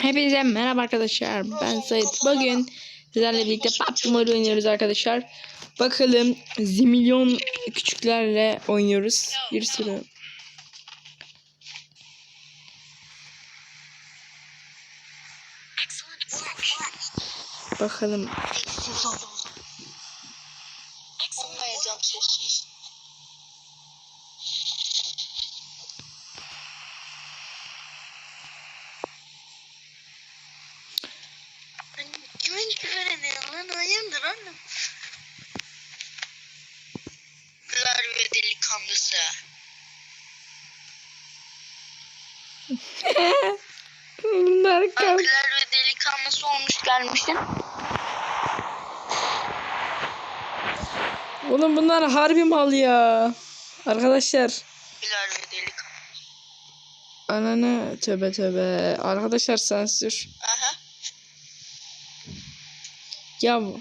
Hepinize merhaba arkadaşlar. Ben Sait. Bugün sizlerle birlikte PUBG Mobile oynuyoruz arkadaşlar. Bakalım zimilyon küçüklerle oynuyoruz. Bir sürü. Bakalım. Delikanlısı. Bunlar kal. Klavye delikanlısı olmuş gelmişsin. Oğlum bunlar harbi mal ya. Arkadaşlar. Klavye delikanlısı. Ananı tövbe tövbe. Arkadaşlar sansür. Aha. Ya bu.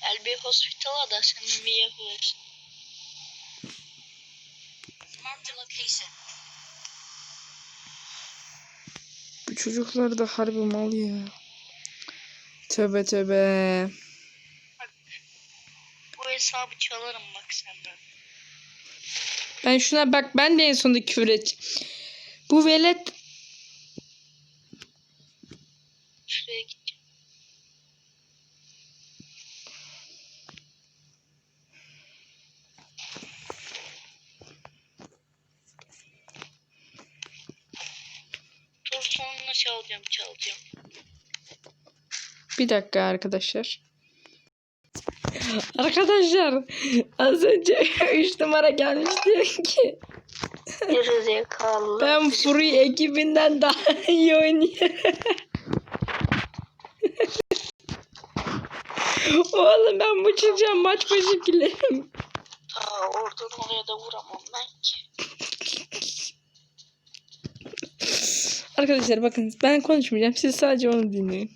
Gel bir hospitala da senin bir yapılır. Location. Bu çocuklar da harbi mal ya. Tövbe tövbe. Bu hesabı çalarım bak senden. Ben şuna bak ben de en sonunda küfür edeceğim. Bu velet Şuraya gideceğim. Dur sonuna çalacağım çalacağım. bir dakika arkadaşlar. Arkadaşlar az önce 3 numara gelmiş diyor ki Gerizekalı. ben Free ekibinden daha iyi oynuyorum. Oğlum ben bu çocuğa maç başı kilim. Ta oradan oraya da vuramam ben ki. Arkadaşlar bakın ben konuşmayacağım. Siz sadece onu dinleyin.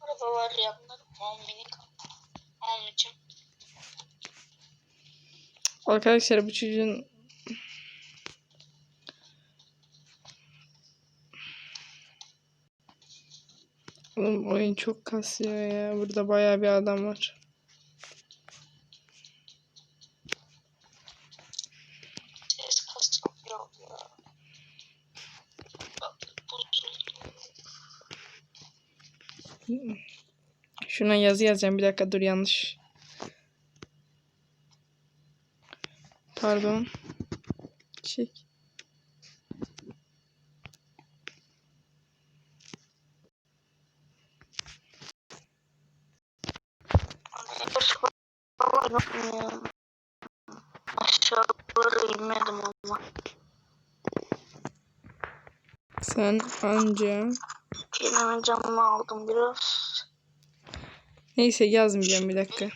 Araba var yanlarım. 10 minik. Almayacağım. Arkadaşlar bu çocuğun Oğlum oyun çok kasıyor ya. Burada bayağı bir adam var. Şuna yazı yazacağım. Bir dakika dur yanlış. Pardon. Çek. Aşağılara inmedim ama. Sen anca. Kendime canımı aldım biraz. Neyse yazmayacağım bir dakika.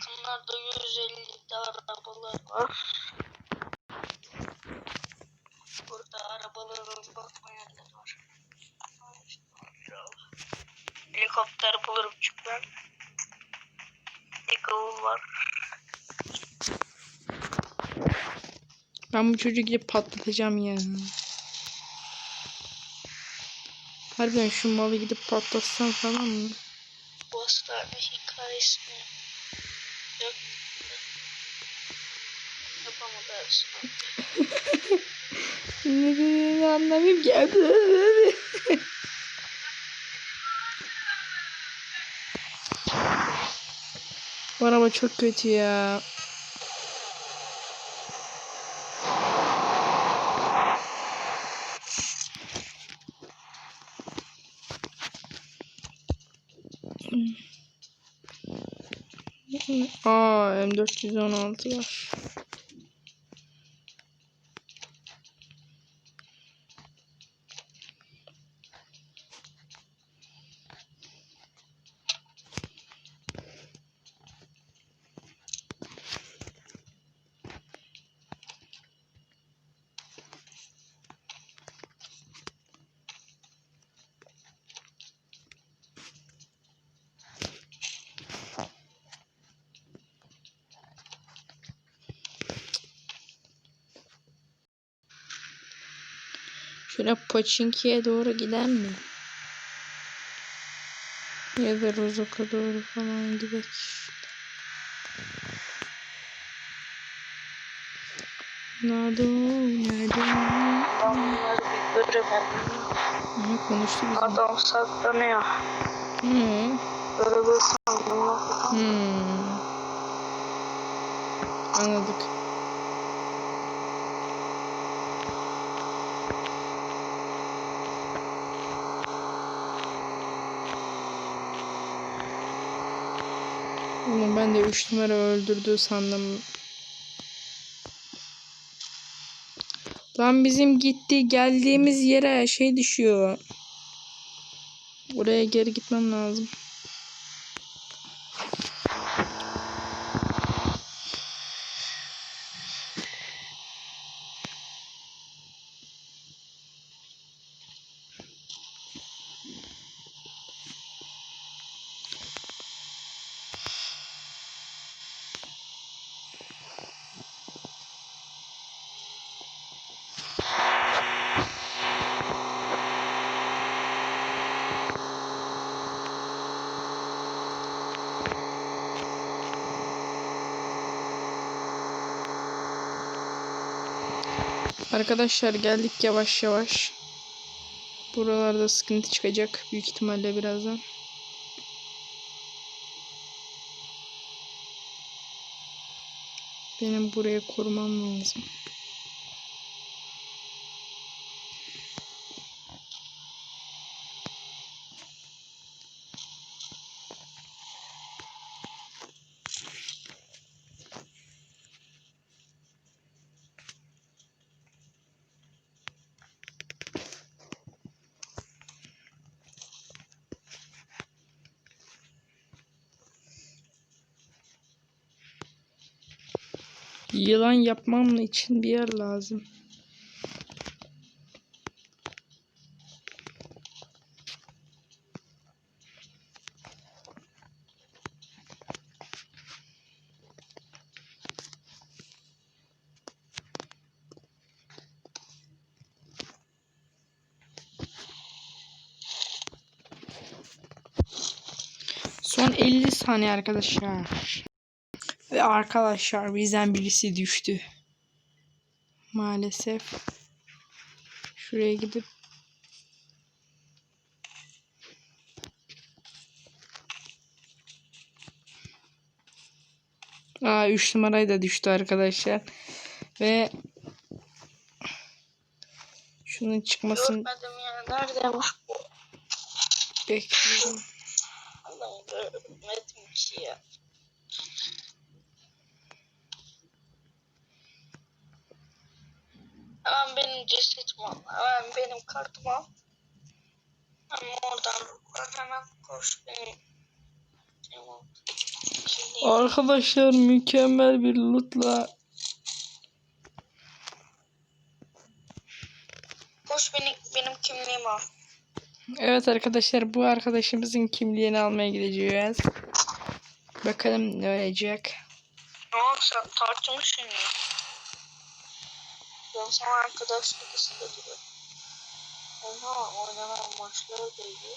Var. Ben bu çocuğu gidip patlatacağım ya. Harbiden şu malı gidip patlatsam falan mı? Bu aslarla hikayesini yok. Yapamadı aslında. Ne dediğini anlamıyorum ki. Bu araba çok kötü ya. Aa M416 var. Şöyle Pochinki'ye doğru giden mi? Ya da Rozok'a doğru falan gidelim. Nado. Adamları bir göremedim. Ne konuştu bizim? Adam saklanıyor. Hı. Böyle bir sandım. Hmm. Anladık. Onu ben de 3 numara öldürdü sandım. Lan bizim gitti geldiğimiz yere şey düşüyor. Oraya geri gitmem lazım. Arkadaşlar geldik yavaş yavaş. Buralarda sıkıntı çıkacak büyük ihtimalle birazdan. Benim buraya korumam lazım. Yılan yapmam için bir yer lazım. Son 50 saniye arkadaşlar. Ve arkadaşlar bizden birisi düştü. Maalesef. Şuraya gidip Aa 3 numarayı da düştü arkadaşlar. Ve şunun çıkmasını Görmedim ya. Neredeymiş bu? bekliyorum. Allah'ım görmedim ki ya. Hemen benim cesetim. Hemen benim kartımı al. Hemen oradan hemen koş benim. Şimdi Arkadaşlar mükemmel bir lootla koş benim, benim kimliğimi al. Evet arkadaşlar bu arkadaşımızın kimliğini almaya gideceğiz. Bakalım ne olacak. Ama sen tartışmışsın ya. Ben sana arkadaşlık istedim. Oha oynanan maçlar değdi.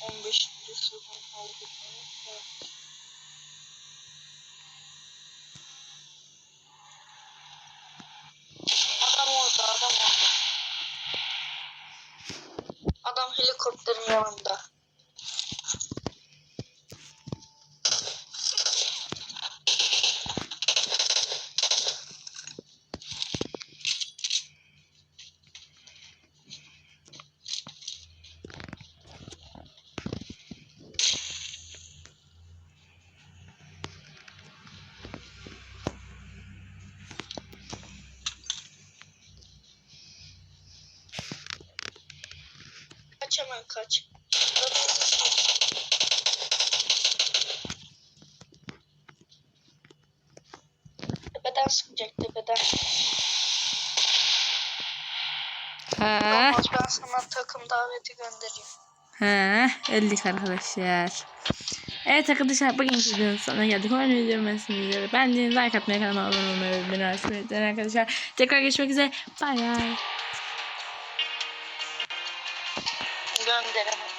15. sezon oldu. Evet. Adam orada, adam orada. Adam helikopterin yanında. Kaç hemen kaç. Tepeden sıkacak tepeden. Olmaz ben sana takım daveti göndereyim. ha, öldük arkadaşlar. Evet arkadaşlar bugün videonun sonuna geldik. Umarım videomu beğenmişsinizdir. Ben de like atmayı kanalıma abone olmayı unutmayın arkadaşlar. Tekrar görüşmek üzere. Bay bay. debemos